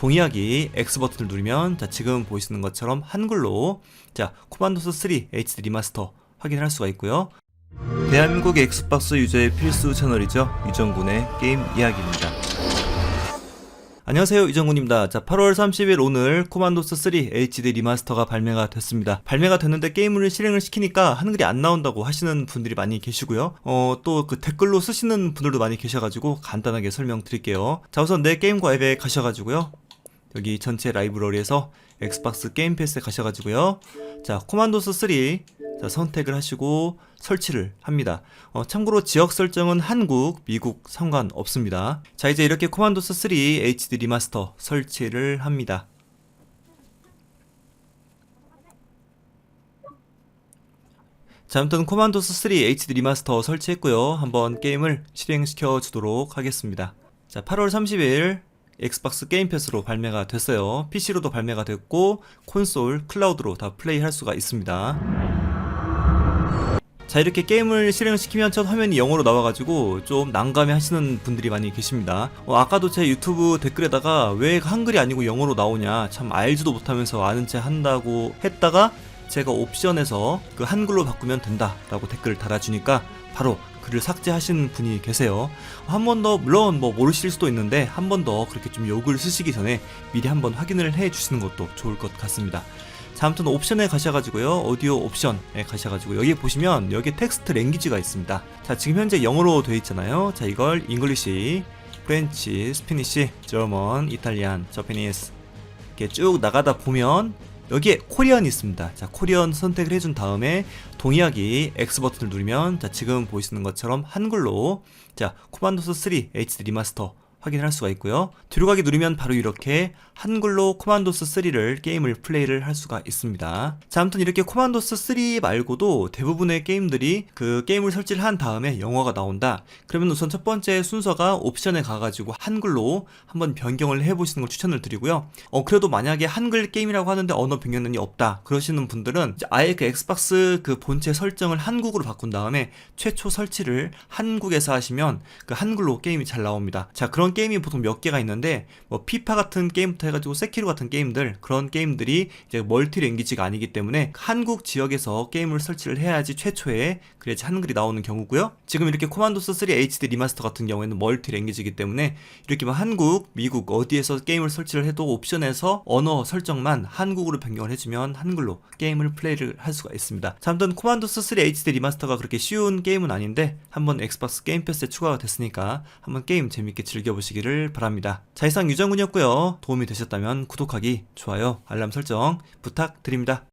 동의하기 X 버튼을 누르면 자 지금 보시는 것처럼 한글로 자 코만도스 3 HD 리마스터 확인할 수가 있고요. 대한민국 엑스박스 유저의 필수 채널이죠. 유정군의 게임 이야기입니다. 안녕하세요 이정훈입니다. 자 8월 30일 오늘 코만도스 3 HD 리마스터가 발매가 됐습니다. 발매가 됐는데 게임을 실행을 시키니까 한글이 안 나온다고 하시는 분들이 많이 계시고요. 어 또 그 댓글로 쓰시는 분들도 많이 계셔가지고 간단하게 설명드릴게요. 자 우선 내 게임과 앱에 가셔가지고요. 여기 전체 라이브러리에서 엑스박스 게임 패스에 가셔가지고요. 자 코만도스 3 자, 선택을 하시고 설치를 합니다. 어, 참고로 지역 설정은 한국, 미국 상관 없습니다. 자, 이제 이렇게 코만도스 3 HD 리마스터 설치를 합니다. 자, 아무튼 코만도스 3 HD 리마스터 설치했고요. 한번 게임을 실행시켜 주도록 하겠습니다. 자, 8월 30일 엑스박스 게임 패스로 발매가 됐어요. PC로도 발매가 됐고 콘솔, 클라우드로 다 플레이할 수가 있습니다. 자 이렇게 게임을 실행시키면 첫 화면이 영어로 나와가지고 좀 난감해 하시는 분들이 많이 계십니다 어, 아까도 제 유튜브 댓글에다가 왜 한글이 아니고 영어로 나오냐 참 알지도 못하면서 아는 체 한다고 했다가 제가 옵션에서 그 한글로 바꾸면 된다 라고 댓글을 달아주니까 바로 글을 삭제하신 분이 계세요 한 번 더 물론 뭐 모르실 수도 있는데 한 번 더 그렇게 좀 욕을 쓰시기 전에 미리 한번 확인을 해 주시는 것도 좋을 것 같습니다 자, 아무튼 옵션에 가셔가지고요. 오디오 옵션에 가셔가지고 여기 보시면 여기 텍스트 랭귀지가 있습니다. 자, 지금 현재 영어로 되어 있잖아요. 자, 이걸 잉글리시, 프렌치, 스페니시, 저먼, 이탈리안, 저페니스 이렇게 쭉 나가다 보면 여기에 코리안이 있습니다. 자, 코리안 선택을 해준 다음에 동의하기 X 버튼을 누르면 자, 지금 보시는 것처럼 한글로 자, 코만도스 3 HD 리마스터 확인할 수가 있고요. 뒤로 가기 누르면 바로 이렇게 한글로 코만도스 3를 게임을 플레이를 할 수가 있습니다. 자, 아무튼 이렇게 코만도스 3 말고도 대부분의 게임들이 그 게임을 설치를 한 다음에 영어가 나온다. 그러면 우선 첫 번째 순서가 옵션에 가가지고 한글로 한번 변경을 해보시는 걸 추천을 드리고요. 어, 그래도 만약에 한글 게임이라고 하는데 언어 변경란이 없다. 그러시는 분들은 아예 그 엑스박스 그 본체 설정을 한국으로 바꾼 다음에 최초 설치를 한국에서 하시면 그 한글로 게임이 잘 나옵니다. 자, 그런 게임이 보통 몇 개가 있는데 뭐 피파 같은 게임부터 해가지고 세키로 같은 게임들 그런 게임들이 이제 멀티 랭귀지가 아니기 때문에 한국 지역에서 게임을 설치를 해야지 최초에 그래야지 한글이 나오는 경우고요. 지금 이렇게 코만도스 3 HD 리마스터 같은 경우에는 멀티 랭귀지이기 때문에 이렇게 뭐 한국, 미국 어디에서 게임을 설치를 해도 옵션에서 언어 설정만 한국으로 변경을 해주면 한글로 게임을 플레이를 할 수가 있습니다. 자, 아무튼 코만도스 3 HD 리마스터가 그렇게 쉬운 게임은 아닌데 한번 엑스박스 게임 패스에 추가가 됐으니까 한번 게임 재밌게 즐겨보 보시기를 바랍니다. 자, 이상 유정훈이었고요. 도움이 되셨다면 구독하기, 좋아요, 알람 설정 부탁드립니다.